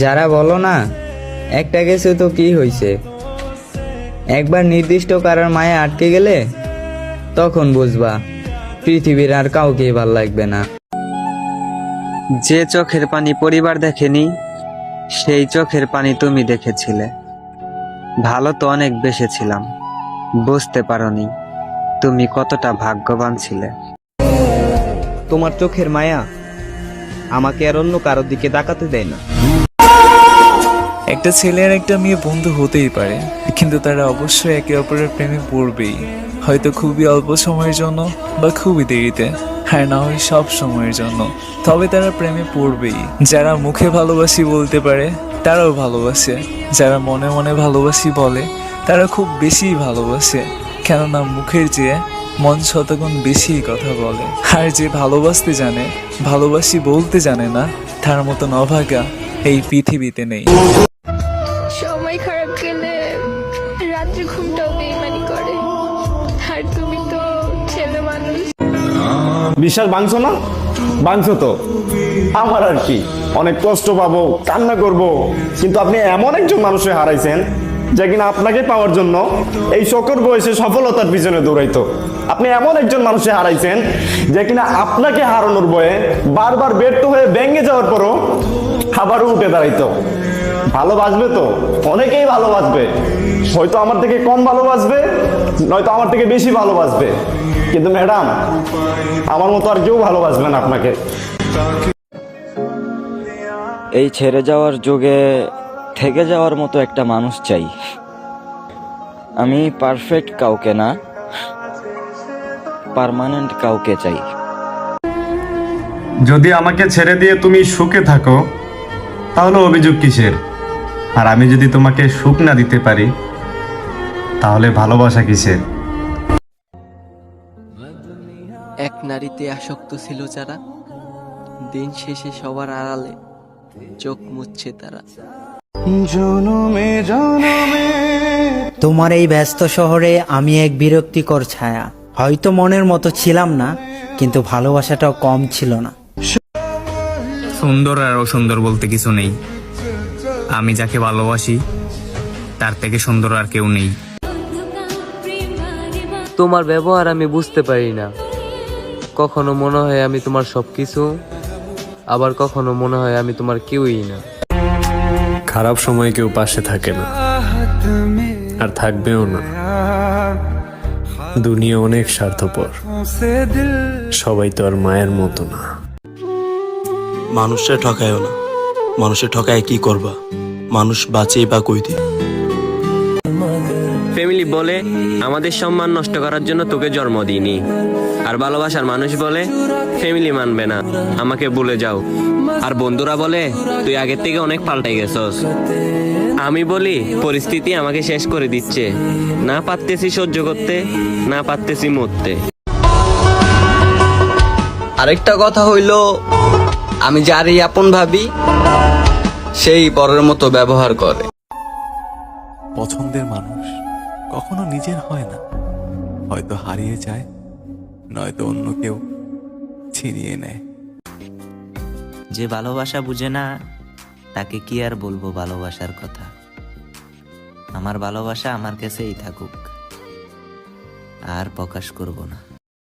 যারা বলো না একটা গেছে তো কি হয়েছে একবার নির্দিষ্ট কারার মায়ে আটকে গেলে তখন বুঝবা পৃথিবীর আর কাউকে ভালো লাগবে না। যে চোখের পানি পরিবার দেখেনি সেই চোখের পানি তুমি দেখেছিলে। ভালো তো অনেক বেসেছিলাম বুঝতে পারোনি তুমি কতটা ভাগ্যবান ছিলে। তোমার চোখের মায়া আমাকে আর অন্য কারোর দিকে তাকাতে দেয় না। একটা ছেলে আর একটা মেয়ে বন্ধু হতেই পারে, কিন্তু তারা অবশ্যই একে অপরের প্রেমে পড়বেই। হয়তো খুবই অল্প সময়ের জন্য বা খুবই দেরিতে, আর না হয় সব সময়ের জন্য। তবে তারা প্রেমে পড়বেই। যারা মুখে ভালোবাসি বলতে পারে, তারাও ভালোবাসে। যারা মনে মনে ভালোবাসি বলে, তারা খুব বেশি ভালোবাসে। কেননা মুখের চেয়ে মন শতগুণ বেশি কথা বলে। আর যে ভালোবাসতে জানে, ভালোবাসি বলতে জানে না, তার মতন অভাগা এই পৃথিবীতে নেই। বিশ্বাস ভাঙছো না? ভাঙছো তো। আমার আর কি। অনেক কষ্ট পাবো, কান্না করব। কিন্তু আপনি এমন একজন মানুষে হারাইছেন যে কিনা আপনাকে পাওয়ার জন্য এই শকর বয়সে সফলতার পিছনে দৌড়াইতো। আপনি এমন একজন মানুষে হারাইছেন যে কিনা আপনাকে হারানোর বয়ে বারবার ব্যর্থ হয়ে ভেঙে যাওয়ার পরও আবারও উঠে দাঁড়াইতো। ভালোবাসবে তো? অনেকেই ভালোবাসবে হয়তো আমার থেকে কম ভালোবাসবে নয়তো আমার থেকে বেশি ভালোবাসবে কিন্তু ম্যাডাম আমার মতো আর কেউ ভালোবাসবে না আপনাকে। এই ছেড়ে যাওয়ার যুগে থেকে যাওয়ার মতো একটা মানুষ চাই। আমি পারফেক্ট কাউকে না পার্মানেন্ট কাউকে চাই। যদি আমাকে ছেড়ে দিয়ে তুমি সুখে থাকো তাহলে অভিযোগ কিসের? আর আমি যদি তোমাকে সুখ না দিতে পারি তাহলে ভালোবাসা কিসের? এক নারীতে আসক্ত ছিল যারা। দিন শেষে সবার আড়ালে চোখ মুছছে তারা। জনমে জনমে। তোমার এই ব্যস্ত শহরে আমি এক বিরক্তিকর ছায়া। হয়তো মনের মতো ছিলাম না কিন্তু ভালোবাসাটাও কম ছিল না। সুন্দর আর অসুন্দর বলতে কিছু নেই। আমি যাকে ভালোবাসি তার থেকে সুন্দর আর কেউ নেই। তোমার ব্যবহার আমি বুঝতে পারি না। কখনো মনে হয় আমি তোমার সবকিছু আবার কখনো মনে হয় আমি তোমার কেউই না। খারাপ সময় কেউ পাশে থাকে না আর থাকবেও না। দুনিয়া অনেক স্বার্থপর সবাই তো আর মায়ের মতো না। মানুষটা ঠকায়ও না মানুষে ঠকায় কি করবা? মানুষ বাঁচে বা কই দিয়ে? ফ্যামিলি বলে, আমাদের সম্মান নষ্ট করার জন্য তোকে জন্ম দিইনি। আর ভালোবাসার মানুষ বলে ফ্যামিলি মানবে না, আমাকে ভুলে যাও। আর বন্ধুরা বলে, তুই আগের থেকে অনেক পাল্টাই গেছস। আমি বলি, পরিস্থিতি আমাকে শেষ করে দিচ্ছে। না পারতেছি সহ্য করতে, না পারতেছি মরতে। আরেকটা কথা হইল, আমি যারই আপন ভাবি, সেই পরের মতো ব্যবহার করে। পছন্দের মানুষ। কখনো নিজের হয় না। হয়তো হারিয়ে যায়, নয়তো অন্য কেউ ছিনিয়ে নেয়। যে ভালোবাসা বুঝে না, তাকে কি আর বলব ভালোবাসার কথা? আমার ভালোবাসা আমার কাছেই থাকুক, আর প্রকাশ করব না।